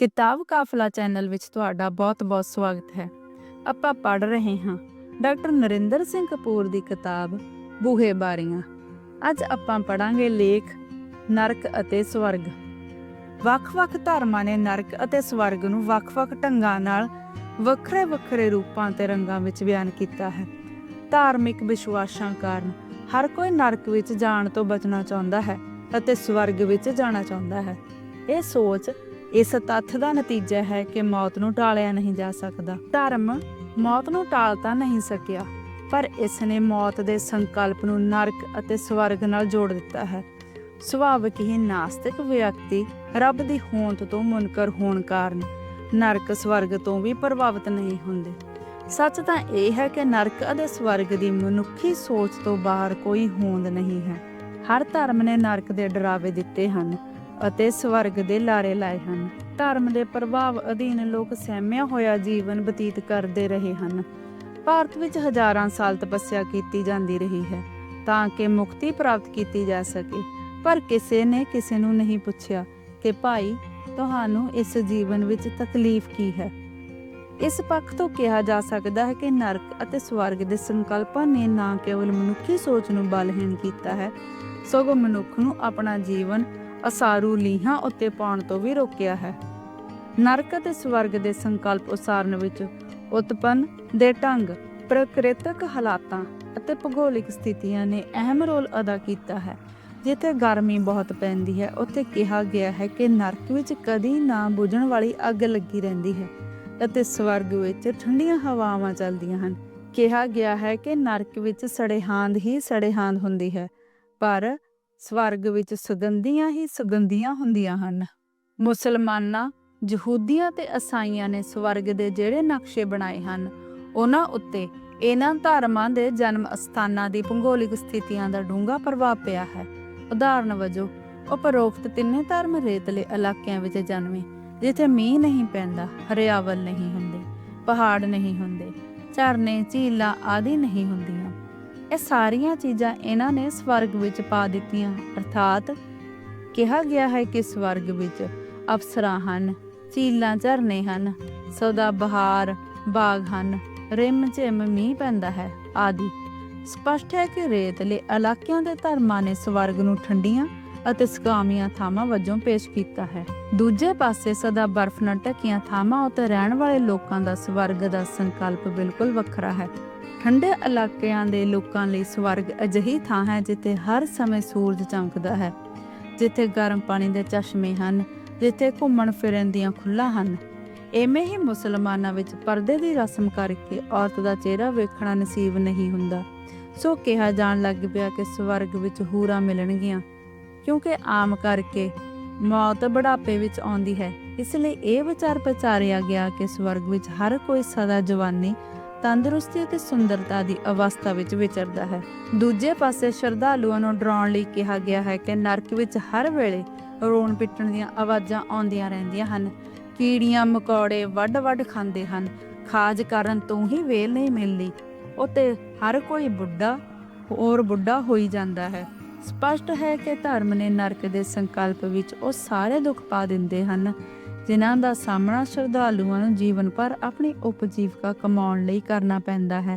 ਕਿਤਾਬ ਕਾਫਲਾ ਚੈਨਲ ਵਿੱਚ ਤੁਹਾਡਾ ਬਹੁਤ-ਬਹੁਤ ਸਵਾਗਤ ਹੈ। ਆਪਾਂ ਪੜ ਰਹੇ ਹਾਂ ਡਾਕਟਰ ਨਰਿੰਦਰ ਸਿੰਘ ਕਪੂਰ ਦੀ ਕਿਤਾਬ ਬੂਹੇ ਬਾਰੀਆਂ। ਅੱਜ ਆਪਾਂ ਪੜਾਂਗੇ ਲੇਖ ਨਰਕ ਅਤੇ ਸਵਰਗ। ਵੱਖ-ਵੱਖ ਧਰਮਾਂ ਨੇ ਨਰਕ ਅਤੇ ਸਵਰਗ ਨੂੰ ਵੱਖ-ਵੱਖ ਢੰਗਾਂ ਨਾਲ ਵੱਖਰੇ-ਵੱਖਰੇ ਰੂਪਾਂ ਤੇ ਰੰਗਾਂ ਵਿੱਚ ਬਿਆਨ ਕੀਤਾ ਹੈ। ਧਾਰਮਿਕ ਵਿਸ਼ਵਾਸਾਂ ਕਾਰਨ ਹਰ ਕੋਈ ਨਰਕ ਵਿੱਚ ਜਾਣ ਤੋਂ ਬਚਣਾ ਚਾਹੁੰਦਾ ਹੈ ਅਤੇ ਸਵਰਗ ਵਿੱਚ ਜਾਣਾ ਚਾਹੁੰਦਾ ਹੈ। ਇਹ ਸੋਚ ਇਸ ਤੱਥ ਦਾ ਨਤੀਜਾ ਹੈ ਕਿ ਮੌਤ ਨੂੰ ਟਾਲਿਆ ਨਹੀਂ ਜਾ ਸਕਦਾ। ਧਰਮ ਮੌਤ ਨੂੰ ਟਾਲ ਤਾਂ ਨਹੀਂ ਸਕਿਆ, ਪਰ ਇਸ ਨੇ ਮੌਤ ਦੇ ਸੰਕਲਪ ਨੂੰ ਨਰਕ ਅਤੇ ਸਵਰਗ ਨਾਲ ਜੋੜ ਦਿੱਤਾ ਹੈ। ਸੁਭਾਵਿਕ ਹੀ ਨਾਸਤਿਕ ਵਿਅਕਤੀ ਰੱਬ ਦੀ ਹੋਂਦ ਤੋਂ ਮੁਨਕਰ ਹੋਣ ਕਾਰਨ ਨਰਕ ਸਵਰਗ ਤੋਂ ਵੀ ਪ੍ਰਭਾਵਿਤ ਨਹੀਂ ਹੁੰਦੇ। ਸੱਚ ਤਾਂ ਇਹ ਹੈ ਕਿ ਨਰਕ ਅਤੇ ਸਵਰਗ ਦੀ ਮਨੁੱਖੀ ਸੋਚ ਤੋਂ ਬਾਹਰ ਕੋਈ ਹੋਂਦ ਨਹੀਂ ਹੈ। ਹਰ ਧਰਮ ਨੇ ਨਰਕ ਦੇ ਡਰਾਵੇ ਦਿੱਤੇ ਹਨ। ਅਤੇ ਸਵਰਗ ਦੇ ਲਾਰੇ ਲਾਏ ਹਨ। ਧਰਮ ਦੇ ਪ੍ਰਭਾਵ ਅਧੀਨ ਲੋਕ ਸਹਿਮਿਆ ਹੋਇਆ ਜੀਵਨ ਬਤੀਤ ਕਰਦੇ ਰਹੇ ਹਨ। ਭਾਰਤ ਵਿੱਚ ਹਜ਼ਾਰਾਂ ਸਾਲ ਤਪੱਸਿਆ ਕੀਤੀ ਜਾਂਦੀ ਰਹੀ ਹੈ, ਤਾਂ ਕਿ ਮੁਕਤੀ ਪ੍ਰਾਪਤ ਕੀਤੀ ਜਾ ਸਕੇ। ਪਰ ਕਿਸੇ ਨੇ ਕਿਸੇ ਨੂੰ ਨਹੀਂ ਪੁੱਛਿਆ ਕਿ ਭਾਈ, ਤੁਹਾਨੂੰ ਇਸ ਜੀਵਨ ਵਿੱਚ ਤਕਲੀਫ ਕੀ ਹੈ? ਇਸ ਪੱਖ ਤੋਂ ਕਿਹਾ ਜਾ ਸਕਦਾ ਹੈ ਕਿ ਨਰਕ ਅਤੇ ਸਵਰਗ ਦੇ ਸੰਕਲਪਾਂ ਨੇ ਨਾ ਕੇਵਲ ਮਨੁੱਖੀ ਸੋਚ ਨੂੰ ਬਲਹੀਣ ਕੀਤਾ ਹੈ, ਸਗੋਂ ਮਨੁੱਖ ਨੂੰ ਆਪਣਾ ਜੀਵਨ ਅਸਾਰੂ ਲੀਹਾਂ ਉੱਤੇ ਪਾਉਣ ਤੋਂ ਵੀ ਰੋਕਿਆ ਹੈ। ਨਰਕ ਅਤੇ ਸਵਰਗ ਦੇ ਸੰਕਲਪ ਉਸਾਰਨ ਵਿੱਚ ਉਤਪੰਨ ਦੇ ਢੰਗ, ਪ੍ਰਕਿਰਤਕ ਹਾਲਾਤਾਂ ਅਤੇ ਭੂਗੋਲਿਕ ਸਥਿਤੀਆਂ ਨੇ ਅਹਿਮ ਰੋਲ ਅਦਾ ਕੀਤਾ ਹੈ। ਜਿੱਥੇ ਗਰਮੀ ਬਹੁਤ ਪੈਂਦੀ ਹੈ, ਉੱਥੇ ਕਿਹਾ ਗਿਆ ਹੈ ਕਿ ਨਰਕ ਵਿੱਚ ਕਦੀ ਨਾ ਬੁਝਣ ਵਾਲੀ ਅੱਗ ਲੱਗੀ ਰਹਿੰਦੀ ਹੈ ਅਤੇ ਸਵਰਗ ਵਿੱਚ ਠੰਡੀਆਂ ਹਵਾਵਾਂ ਚੱਲਦੀਆਂ ਹਨ। ਕਿਹਾ ਗਿਆ ਹੈ ਕਿ ਨਰਕ ਵਿੱਚ ਸੜੇਹਾਂਦ ਹੀ ਸੜੇਹਾਂਦ ਹੁੰਦੀ ਹੈ, ਪਰ ਸਵਰਗ ਵਿੱਚ ਸੁਗੰਧੀਆਂ ਹੀ ਸੁਗੰਧੀਆਂ ਹੁੰਦੀਆਂ ਹਨ। ਮੁਸਲਮਾਨਾਂ, ਯਹੂਦੀਆਂ ਤੇ ਈਸਾਈਆਂ ਨੇ ਸਵਰਗ ਦੇ ਜਿਹੜੇ ਨਕਸ਼ੇ ਬਣਾਏ ਹਨ, ਉਹਨਾਂ ਉੱਤੇ ਇਹਨਾਂ ਧਰਮਾਂ ਦੇ ਜਨਮ ਸਥਾਨਾਂ ਦੀ ਭੂਗੋਲਿਕ ਸਥਿਤੀਆਂ ਦਾ ਡੂੰਘਾ ਪ੍ਰਭਾਵ ਪਿਆ ਹੈ। ਉਦਾਹਰਨ ਵਜੋਂ, ਉਪਰੋਕਤ ਤਿੰਨੇ ਧਰਮ ਰੇਤਲੇ ਇਲਾਕਿਆਂ ਵਿੱਚ ਜਨਮੇ, ਜਿੱਥੇ ਮੀਂਹ ਨਹੀਂ ਪੈਂਦਾ, ਹਰਿਆਵਲ ਨਹੀਂ ਹੁੰਦੇ, ਪਹਾੜ ਨਹੀਂ ਹੁੰਦੇ, ਝਰਨੇ, ਝੀਲਾਂ ਆਦਿ ਨਹੀਂ ਹੁੰਦੀਆਂ। ਇਹ ਸਾਰੀਆਂ ਚੀਜ਼ਾਂ ਇਹਨਾਂ ਨੇ ਸਵਰਗ ਵਿੱਚ ਪਾ ਦਿੱਤੀਆਂ। ਅਰਥਾਤ ਕਿਹਾ ਗਿਆ ਹੈ ਕਿ ਸਵਰਗ ਵਿੱਚ ਅਫਸਰਾਂ ਹਨ, ਝੀਲਾਂ ਝਰਨੇ ਹਨ, ਸਦਾ ਬਹਾਰ, ਬਾਗ ਹਨ, ਰਿਮ ਝਿਮ ਮੀਂਹ ਪੈਂਦਾ ਹੈ ਆਦਿ। ਸਪਸ਼ਟ ਹੈ ਕਿ ਰੇਤਲੇ ਇਲਾਕਿਆਂ ਦੇ ਧਰਮਾਂ ਨੇ ਸਵਰਗ ਨੂੰ ਠੰਡੀਆਂ ਅਤੇ ਸੁਕਾਮੀਆਂ ਥਾਵਾਂ ਵਜੋਂ ਪੇਸ਼ ਕੀਤਾ ਹੈ। ਦੂਜੇ ਪਾਸੇ ਸਦਾ ਬਰਫ਼ ਨਾਲ ਢੱਕੀਆਂ ਥਾਵਾਂ ਉੱਤੇ ਰਹਿਣ ਵਾਲੇ ਲੋਕਾਂ ਦਾ ਸਵਰਗ ਦਾ ਸੰਕਲਪ ਬਿਲਕੁਲ ਵੱਖਰਾ ਹੈ। ਠੰਡੇ ਇਲਾਕਿਆਂ ਦੇ ਲੋਕਾਂ ਲਈ ਸਵਰਗ ਅਜਿਹੀ ਥਾਂ ਹੈ ਜਿੱਥੇ ਹਰ ਸਮੇਂ ਸੂਰਜ ਚਮਕਦਾ ਹੈ, ਜਿੱਥੇ ਗਰਮ ਪਾਣੀ ਦੇ ਚਸ਼ਮੇ ਹਨ, ਜਿੱਥੇ ਘੁੰਮਣ ਫਿਰਨ ਦੀਆਂ ਖੁੱਲ੍ਹਾਂ ਹਨ। ਐਵੇਂ ਹੀ ਮੁਸਲਮਾਨਾਂ ਵਿੱਚ ਪਰਦੇ ਦੀ ਰਸਮ ਕਰਕੇ ਔਰਤ ਦਾ ਚਿਹਰਾ ਵੇਖਣਾ ਨਸੀਬ ਨਹੀਂ ਹੁੰਦਾ। ਸੋ ਕਿਹਾ ਜਾਣ ਲੱਗ ਪਿਆ ਕਿ ਸਵਰਗ ਵਿੱਚ ਹੂਰਾਂ ਮਿਲਣਗੀਆਂ, ਕਿਉਂਕਿ ਆਮ ਕਰਕੇ ਮੌਤ ਬੁਢਾਪੇ ਵਿੱਚ ਆਉਂਦੀ ਹੈ। ਇਸ ਲਈ ਇਹ ਵਿਚਾਰ ਪ੍ਰਚਾਰਿਆ ਗਿਆ ਕਿ ਸਵਰਗ ਵਿੱਚ ਹਰ ਕੋਈ ਸਦਾ ਜਵਾਨੀ ਤੰਦਰੁਸਤੀ ਅਤੇ ਸੁੰਦਰਤਾ ਦੀ ਅਵਸਥਾ ਵਿੱਚ ਵਿਚਰਦਾ ਹੈ। ਦੂਜੇ ਪਾਸੇ ਸ਼ਰਧਾਲੂਆਂ ਨੂੰ ਡਰਾਉਣ ਲਈ ਕਿਹਾ ਗਿਆ ਹੈ ਕਿ ਨਰਕ ਵਿੱਚ ਹਰ ਵੇਲੇ ਰੋਣ ਪਿੱਟਣ ਦੀਆਂ ਆਵਾਜ਼ਾਂ ਆਉਂਦੀਆਂ ਰਹਿੰਦੀਆਂ ਹਨ। ਕੀੜੀਆਂ, ਮਕੌੜੇ ਵੱਡ-ਵੱਡ ਖਾਂਦੇ ਹਨ। ਖਾਜ ਕਰਨ ਤੋਂ ਹੀ ਵੇਲ ਨਹੀਂ ਮਿਲਦੀ। ਉਤੇ ਹਰ ਕੋਈ ਬੁੱਢਾ ਹੋਰ ਬੁੱਢਾ ਹੋਈ ਜਾਂਦਾ ਹੈ। ਸਪਸ਼ਟ ਹੈ ਕਿ ਧਰਮ ਨੇ ਨਰਕ ਦੇ ਸੰਕਲਪ ਵਿੱਚ ਉਹ ਸਾਰੇ ਦੁੱਖ ਪਾ ਦਿੰਦੇ ਹਨ। ਜਿਨ੍ਹਾਂ ਦਾ ਸਾਹਮਣਾ ਸ਼ਰਧਾਲੂਆਂ ਨੂੰ ਜੀਵਨ ਭਰ ਆਪਣੀ ਉਪਜੀਵਕਾ ਕਮਾਉਣ ਲਈ ਕਰਨਾ ਪੈਂਦਾ ਹੈ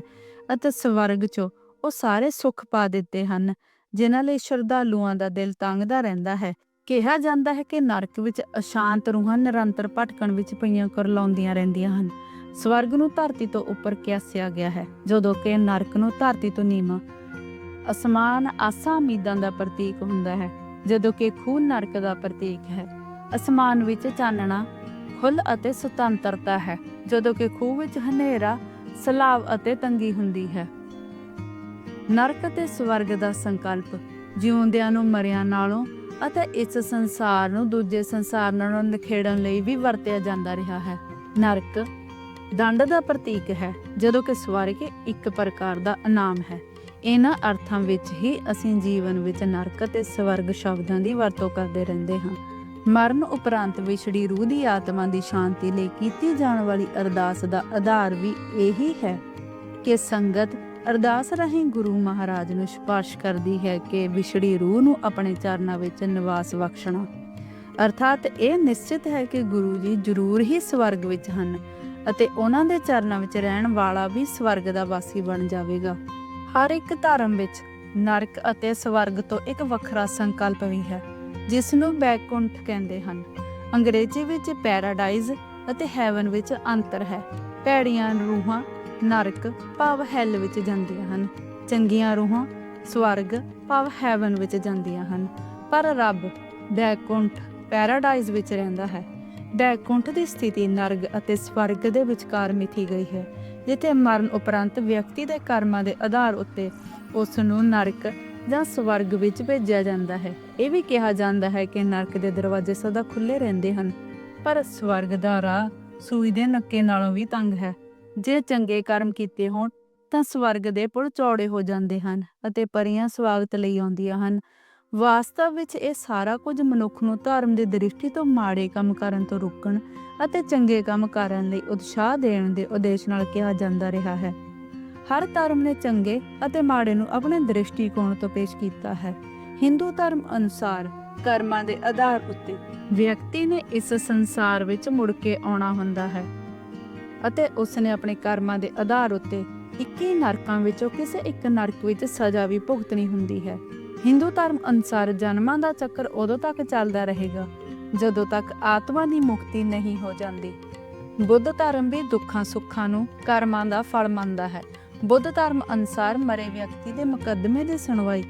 ਅਤੇ ਸਵਰਗ 'ਚ ਉਹ ਸਾਰੇ ਸੁੱਖ ਪਾ ਦਿੱਤੇ ਹਨ, ਜਿਨ੍ਹਾਂ ਲਈ ਸ਼ਰਧਾਲੂਆਂ ਦਾ ਦਿਲ ਤੰਗਦਾ ਰਹਿੰਦਾ ਹੈ। ਕਿਹਾ ਜਾਂਦਾ ਹੈ ਕਿ ਨਰਕ ਵਿੱਚ ਅਸ਼ਾਂਤ ਰੂਹਾਂ ਨਿਰੰਤਰ ਭਟਕਣ ਵਿੱਚ ਪਈਆਂ ਕਰਲਾਉਂਦੀਆਂ ਰਹਿੰਦੀਆਂ ਹਨ। ਸਵਰਗ ਨੂੰ ਧਰਤੀ ਤੋਂ ਉੱਪਰ ਕਿਆਸਿਆ ਗਿਆ ਹੈ, ਜਦੋਂ ਕਿ ਨਰਕ ਨੂੰ ਧਰਤੀ ਤੋਂ ਨੀਵਾਂ, ਅਸਮਾਨ ਆਸਾਂ ਉਮੀਦਾਂ ਦਾ ਪ੍ਰਤੀਕ ਹੁੰਦਾ ਹੈ, ਜਦੋਂ ਕਿ ਖੂਹ ਨਰਕ ਦਾ ਪ੍ਰਤੀਕ ਹੈ। ਅਸਮਾਨ ਵਿੱਚ ਚਾਨਣਾ ਖੁੱਲ ਅਤੇ ਸੁਤੰਤਰਤਾ ਹੈ, ਜਦੋਂ ਕਿ ਖੂਹ ਵਿੱਚ ਹਨੇਰਾ ਸਲਾਵ ਅਤੇ ਤੰਗੀ ਹੁੰਦੀ ਹੈ। ਨਰਕ ਤੇ ਸਵਰਗ ਦਾ ਸੰਕਲਪ ਜਿਉਂਦਿਆਂ ਨੂੰ ਮਰਿਆਂ ਨਾਲੋਂ ਅਤੇ ਇਸ ਸੰਸਾਰ ਨੂੰ ਦੂਜੇ ਸੰਸਾਰ ਨਾਲੋਂ ਨਿਖੇੜਨ ਲਈ ਵੀ ਵਰਤਿਆ ਜਾਂਦਾ ਰਿਹਾ ਹੈ। ਨਰਕ ਦੰਡ ਦਾ ਪ੍ਰਤੀਕ ਹੈ, ਜਦੋਂ ਕਿ ਸਵਰਗ ਇੱਕ ਪ੍ਰਕਾਰ ਦਾ ਇਨਾਮ ਹੈ। ਇਹਨਾਂ ਅਰਥਾਂ ਵਿੱਚ ਹੀ ਅਸੀਂ ਜੀਵਨ ਵਿੱਚ ਨਰਕ ਅਤੇ ਸਵਰਗ ਸ਼ਬਦਾਂ ਦੀ ਵਰਤੋਂ ਕਰਦੇ ਰਹਿੰਦੇ ਹਾਂ। ਮਰਨ ਉਪਰੰਤ ਵਿਛੜੀ ਰੂਹ ਦੀ ਆਤਮਾ ਦੀ ਸ਼ਾਂਤੀ ਲਈ ਕੀਤੀ ਜਾਣ ਵਾਲੀ ਅਰਦਾਸ ਦਾ ਆਧਾਰ ਵੀ ਇਹੀ ਹੈ ਕਿ ਸੰਗਤ ਅਰਦਾਸ ਰਾਹੀਂ ਗੁਰੂ ਮਹਾਰਾਜ ਨੂੰ ਸਪਰਸ਼ ਕਰਦੀ ਹੈ ਕਿ ਵਿਛੜੀ ਰੂਹ ਨੂੰ ਆਪਣੇ ਚਰਨਾਂ ਵਿੱਚ ਨਿਵਾਸ ਬਖਸ਼ਣਾ। ਅਰਥਾਤ ਇਹ ਨਿਸ਼ਚਿਤ ਹੈ ਕਿ ਗੁਰੂ ਜੀ ਜ਼ਰੂਰ ਹੀ ਸਵਰਗ ਵਿੱਚ ਹਨ ਅਤੇ ਉਹਨਾਂ ਦੇ ਚਰਨਾਂ ਵਿੱਚ ਰਹਿਣ ਵਾਲਾ ਵੀ ਸਵਰਗ ਦਾ ਵਾਸੀ ਬਣ ਜਾਵੇਗਾ। ਹਰ ਇੱਕ ਧਰਮ ਵਿੱਚ ਨਰਕ ਅਤੇ ਸਵਰਗ ਤੋਂ ਇੱਕ ਵੱਖਰਾ ਸੰਕਲਪ ਵੀ ਹੈ। ਜਿਸ ਨੂੰ ਬੈਕੁੰਠ ਕਹਿੰਦੇ ਹਨ। ਅੰਗਰੇਜ਼ੀ ਵਿੱਚ ਪੈਰਾਡਾਈਜ਼ ਅਤੇ ਹੈਵਨ ਵਿੱਚ ਅੰਤਰ ਹੈ। ਭੈੜੀਆਂ ਰੂਹਾਂ ਨਰਕ ਭਾਵ ਹੈਲ ਵਿੱਚ ਜਾਂਦੀਆਂ ਹਨ। ਚੰਗੀਆਂ ਰੂਹਾਂ ਸਵਰਗ ਭਾਵ ਹੈਵਨ ਵਿੱਚ ਜਾਂਦੀਆਂ ਹਨ। ਪਰ ਰੱਬ ਬੈਕੁੰਠ ਪੈਰਾਡਾਈਜ਼ ਵਿੱਚ ਰਹਿੰਦਾ ਹੈ। ਬੈਕੁੰਠ ਦੀ ਸਥਿਤੀ ਨਰਗ ਅਤੇ ਸਵਰਗ ਦੇ ਵਿਚਕਾਰ ਮਿਥੀ ਗਈ ਹੈ, ਜਿੱਥੇ ਮਰਨ ਉਪਰੰਤ ਵਿਅਕਤੀ ਦੇ ਕਰਮਾਂ ਦੇ ਆਧਾਰ ਉੱਤੇ ਉਸ ਨੂੰ ਨਰਕ ਜਾਂ ਸਵਰਗ ਵਿੱਚ ਭੇਜਿਆ ਜਾਂਦਾ ਹੈ। ਇਹ ਵੀ ਕਿਹਾ ਜਾਂਦਾ ਹੈ ਕਿ ਨਰਕ ਦੇ ਦਰਵਾਜ਼ੇ ਸਦਾ ਖੁੱਲੇ ਰਹਿੰਦੇ ਹਨ, ਪਰ ਸਵਰਗ ਦਾ ਰਾਹ ਸੂਈ ਦੇ ਨੱਕੇ ਨਾਲੋਂ ਵੀ ਤੰਗ ਹੈ। ਜੇ ਚੰਗੇ ਕਰਮ ਕੀਤੇ ਹੋਣ, ਤਾਂ ਸਵਰਗ ਦੇ ਪੁਲ ਚੌੜੇ ਹੋ ਜਾਂਦੇ ਹਨ ਅਤੇ ਪਰੀਆਂ ਸਵਾਗਤ ਲਈ ਆਉਂਦੀਆਂ ਹਨ। ਵਾਸਤਵ ਵਿੱਚ ਇਹ ਸਾਰਾ ਕੁਝ ਮਨੁੱਖ ਨੂੰ ਧਰਮ ਦੀ ਦ੍ਰਿਸ਼ਟੀ ਤੋਂ ਮਾੜੇ ਕੰਮ ਕਰਨ ਤੋਂ ਰੋਕਣ ਅਤੇ ਚੰਗੇ ਕੰਮ ਕਰਨ ਲਈ ਉਤਸ਼ਾਹ ਦੇਣ ਦੇ ਉਦੇਸ਼ ਨਾਲ ਕਿਹਾ ਜਾਂਦਾ ਰਿਹਾ ਹੈ। ਹਰ ਧਰਮ ਨੇ ਚੰਗੇ ਅਤੇ ਮਾੜੇ ਨੂੰ ਆਪਣੇ ਦ੍ਰਿਸ਼ਟੀਕੋਣ ਤੋਂ ਪੇਸ਼ ਕੀਤਾ ਹੈ। ਹਿੰਦੂ ਧਰਮ ਅਨੁਸਾਰ ਕਰਮਾਂ ਦੇ ਆਧਾਰ ਉੱਤੇ ਵਿਅਕਤੀ ਨੇ ਇਸ ਸੰਸਾਰ ਵਿੱਚ ਮੁੜ ਕੇ ਆਉਣਾ ਹੁੰਦਾ ਹੈ ਅਤੇ ਉਸ ਨੇ ਆਪਣੇ ਕਰਮਾਂ ਦੇ ਆਧਾਰ ਉੱਤੇ 21 ਨਰਕਾਂ ਵਿੱਚੋਂ ਕਿਸੇ ਇੱਕ ਨਰਕ ਵਿੱਚ ਸਜ਼ਾ ਵੀ ਭੁਗਤਣੀ ਹੁੰਦੀ ਹੈ। ਹਿੰਦੂ ਧਰਮ ਅਨੁਸਾਰ ਜਨਮਾਂ ਦਾ ਚੱਕਰ ਉਦੋਂ ਤੱਕ ਚੱਲਦਾ ਰਹੇਗਾ ਜਦੋਂ ਤੱਕ ਆਤਮਾ ਦੀ ਮੁਕਤੀ ਨਹੀਂ ਹੋ ਜਾਂਦੀ। ਬੁੱਧ ਧਰਮ ਵੀ ਦੁੱਖਾਂ ਸੁੱਖਾਂ ਨੂੰ ਕਰਮਾਂ ਦਾ ਫਲ ਮੰਨਦਾ ਹੈ। ਬੁੱਧ ਧਰਮ ਅਨੁਸਾਰ ਮਰੇ ਵਿਅਕਤੀ ਦੇ ਮੁਕੱਦਮੇ ਦੀ ਸੁਣਵਾਈ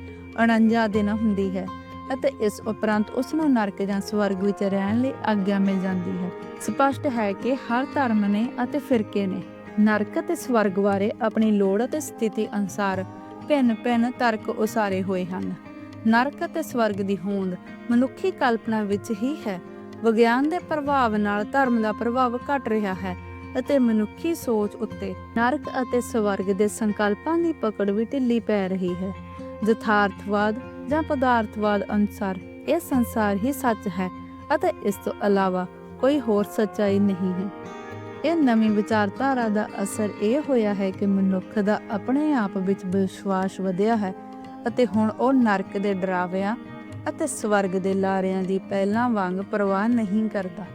49 ਦਿਨ ਹੁੰਦੀ ਹੈ ਅਤੇ ਇਸ ਉਪਰੰਤ ਉਸ ਨੂੰ ਨਰਕ ਜਾਂ ਸਵਰਗ ਵਿੱਚ ਰਹਿਣ ਲਈ ਆਗਿਆ ਮਿਲ ਜਾਂਦੀ ਹੈ। ਸਪਸ਼ਟ ਹੈ ਕਿ ਹਰ ਧਰਮ ਨੇ ਅਤੇ ਫਿਰਕੇ ਨੇ ਨਰਕ ਅਤੇ ਸਵਰਗ ਬਾਰੇ ਆਪਣੀ ਲੋੜ ਅਤੇ ਸਥਿਤੀ ਅਨੁਸਾਰ ਭਿੰਨ-ਭਿੰਨ ਤਰਕ ਉਸਾਰੇ ਹੋਏ ਹਨ। ਨਰਕ ਅਤੇ ਸਵਰਗ ਦੀ ਹੋਂਦ ਮਨੁੱਖੀ ਕਲਪਨਾ ਵਿੱਚ ਹੀ ਹੈ। ਵਿਗਿਆਨ ਦੇ ਪ੍ਰਭਾਵ ਨਾਲ ਧਰਮ ਦਾ ਪ੍ਰਭਾਵ ਘਟ ਰਿਹਾ ਹੈ ਅਤੇ ਮਨੁੱਖੀ ਸੋਚ ਉੱਤੇ ਨਰਕ ਅਤੇ ਸਵਰਗ ਦੇ ਸੰਕਲਪਾਂ ਦੀ ਪਕੜ ਵੀ ਢਿੱਲੀ ਪੈ ਰਹੀ ਹੈ। ਯਥਾਰਥਵਾਦ ਜਾਂ ਪਦਾਰਥਵਾਦ ਅਨੁਸਾਰ ਇਹ ਸੰਸਾਰ ਹੀ ਸੱਚ ਹੈ ਅਤੇ ਇਸ ਤੋਂ ਇਲਾਵਾ ਕੋਈ ਹੋਰ ਸੱਚਾਈ ਨਹੀਂ ਹੈ। ਇਹ ਨਵੀਂ ਵਿਚਾਰਧਾਰਾ ਦਾ ਅਸਰ ਇਹ ਹੋਇਆ ਹੈ ਕਿ ਮਨੁੱਖ ਦਾ ਆਪਣੇ ਆਪ ਵਿੱਚ ਵਿਸ਼ਵਾਸ ਵਧਿਆ ਹੈ ਅਤੇ ਹੁਣ ਉਹ ਨਰਕ ਦੇ ਡਰਾਵਿਆਂ ਅਤੇ ਸਵਰਗ ਦੇ ਲਾਰਿਆਂ ਦੀ ਪਹਿਲਾਂ ਵਾਂਗ ਪਰਵਾਹ ਨਹੀਂ ਕਰਦਾ।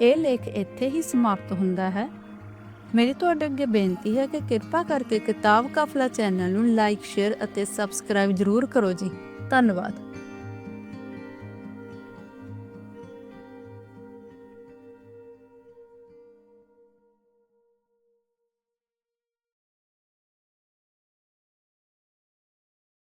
ਇਹ ਲੇਖ ਇੱਥੇ ਹੀ ਸਮਾਪਤ ਹੁੰਦਾ ਹੈ। ਮੇਰੀ ਤੁਹਾਡੇ ਅੱਗੇ ਬੇਨਤੀ ਹੈ ਕਿ ਕਿਰਪਾ ਕਰਕੇ ਕਿਤਾਬ ਕਾਫਲਾ ਚੈਨਲ ਨੂੰ ਲਾਈਕ, ਸ਼ੇਅਰ ਅਤੇ ਸਬਸਕ੍ਰਾਈਬ ਜ਼ਰੂਰ ਕਰੋ ਜੀ। ਧੰਨਵਾਦ।